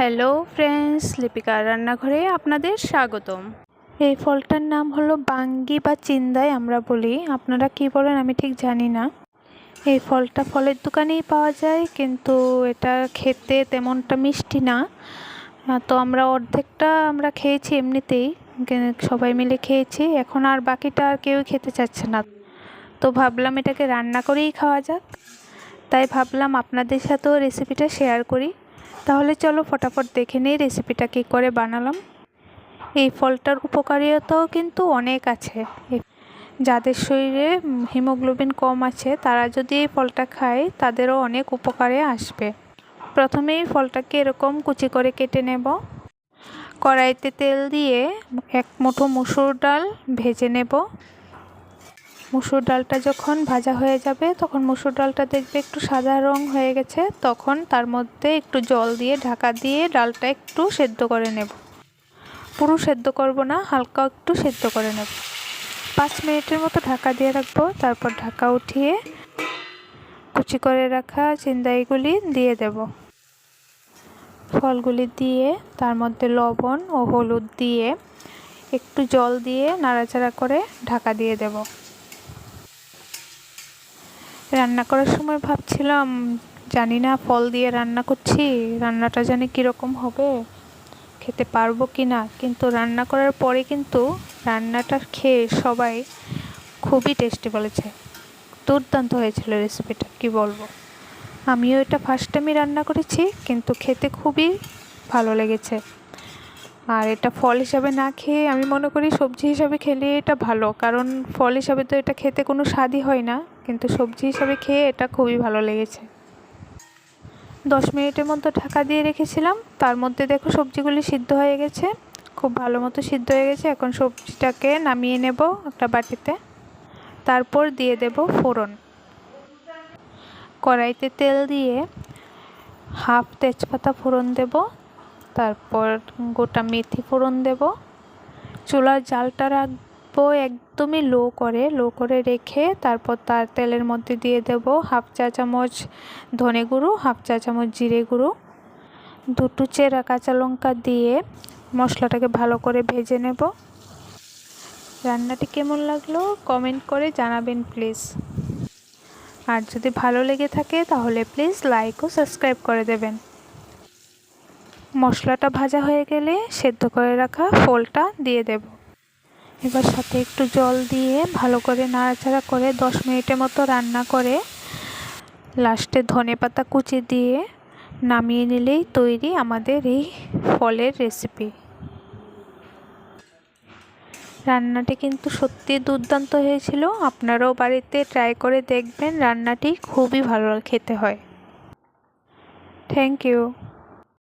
Hello friends লিপিকার রান্নাঘরে আপনাদের স্বাগতম। এই ফলটার নাম হলো বাঙ্গি বা চিন্দাই আমরা বলি। আপনারা কি বলেন আমি ঠিক জানি না। এই ফলটা ফলের দোকানেই পাওয়া যায়, কিন্তু এটা খেতে তেমনটা মিষ্টি না। তো আমরা অর্ধেকটা আমরা খেয়েছি এমনিতেই সবাই মিলে খেয়েছি। এখন আর বাকিটা আর কেউ খেতে চাচ্ছে না। তো ভাবলাম এটাকে রান্না করেই খাওয়া যাক। তাই ভাবলাম আপনাদের সাথেও রেসিপিটা শেয়ার করি। তাহলে চলো ফটাফট দেখে নিই রেসিপিটা কী করে বানালাম। এই ফলটার উপকারিতাও কিন্তু অনেক আছে। যাদের শরীরে হিমোগ্লোবিন কম আছে, তারা যদি এই ফলটা খায়, তাদেরও অনেক উপকারে আসবে। প্রথমেই ফলটাকে এরকম কুচি করে কেটে নেব। কড়াইতে তেল দিয়ে এক মুঠো মুসুর ডাল ভেজে নেব। মুসুর ডালটা যখন ভাজা হয়ে যাবে, তখন মুসুর ডালটা দেখবে একটু সাদা রং হয়ে গেছে, তখন তার মধ্যে একটু জল দিয়ে ঢাকা দিয়ে ডালটা একটু সেদ্ধ করে নেব। পুরো সেদ্ধ করব না, হালকা একটু সেদ্ধ করে নেব। পাঁচ মিনিটের মতো ঢাকা দিয়ে রাখব, তারপর ঢাকা উঠিয়ে কুচি করে রাখা চিন্দাইগুলি দিয়ে দেব। ফলগুলি দিয়ে, তার মধ্যে লবণ ও হলুদ দিয়ে একটু জল দিয়ে নাড়াচাড়া করে ঢাকা দিয়ে দেব। রান্না করার সময় ভাবছিলাম, জানি না ফল দিয়ে রান্না করছি, রান্নাটা জানি কীরকম হবে, খেতে পারব কি না কিন্তু রান্না করার পরে কিন্তু রান্নাটা খেয়ে সবাই খুবই টেস্টি বলেছে। দুর্দান্ত হয়েছিল রেসিপিটা কি বলব। আমিও এটা ফার্স্ট টাইমই রান্না করেছি, কিন্তু খেতে খুবই ভালো লেগেছে। আর এটা ফল হিসাবে না খেয়ে আমি মনে করি সবজি হিসাবে খেলে এটা ভালো। কারণ ফল হিসাবে তো এটা খেতে কোনো স্বাদই হয় না, কিন্তু সবজি হিসাবে খেয়ে এটা খুবই ভালো লেগেছে। দশ মিনিটের মতো ঢাকা দিয়ে রেখেছিলাম। তার মধ্যে দেখো সবজিগুলি সিদ্ধ হয়ে গেছে। খুব ভালো মতো সিদ্ধ হয়ে গেছে। এখন সবজিটাকে নামিয়ে নেব একটা বাটিতে। তারপর দিয়ে দেব ফোড়ন। কড়াইতে তেল দিয়ে হাফ তেজপাতা ফোড়ন দেব। তারপর গোটা মেথি ফোড়ন দেব। চুলার জালটা রাখব একদমই লো করে লো করে রেখে তারপর তার তেলের মধ্যে দিয়ে দেব হাফ চা চামচ ধনে গুঁড়ো, হাফ চা চামচ জিরে গুঁড়ো। দুটো চেরা কাঁচা লঙ্কা দিয়ে মশলাটাকে ভালো করে ভেজে নেব। রান্নাটি কেমন লাগল কমেন্ট করে জানাবেন প্লিজ। আর যদি ভালো লেগে থাকে তাহলে প্লিজ লাইক ও সাবস্ক্রাইব করে দেবেন। মশলাটা ভাজা হয়ে গেলে সেদ্ধ করে রাখা ফলটা দিয়ে দেব। এবার সাথে একটু জল দিয়ে ভালো করে নাড়াচাড়া করে দশ মিনিটের মতো রান্না করে লাস্টে ধনে পাতা কুচি দিয়ে নামিয়ে নিলেই তৈরি আমাদের এই ফলের রেসিপি রান্নাটি কিন্তু সত্যি দুর্দান্ত হয়েছিল। আপনারাও বাড়িতে ট্রাই করে দেখবেন, রান্নাটি খুবই ভালো খেতে হয়। Thank you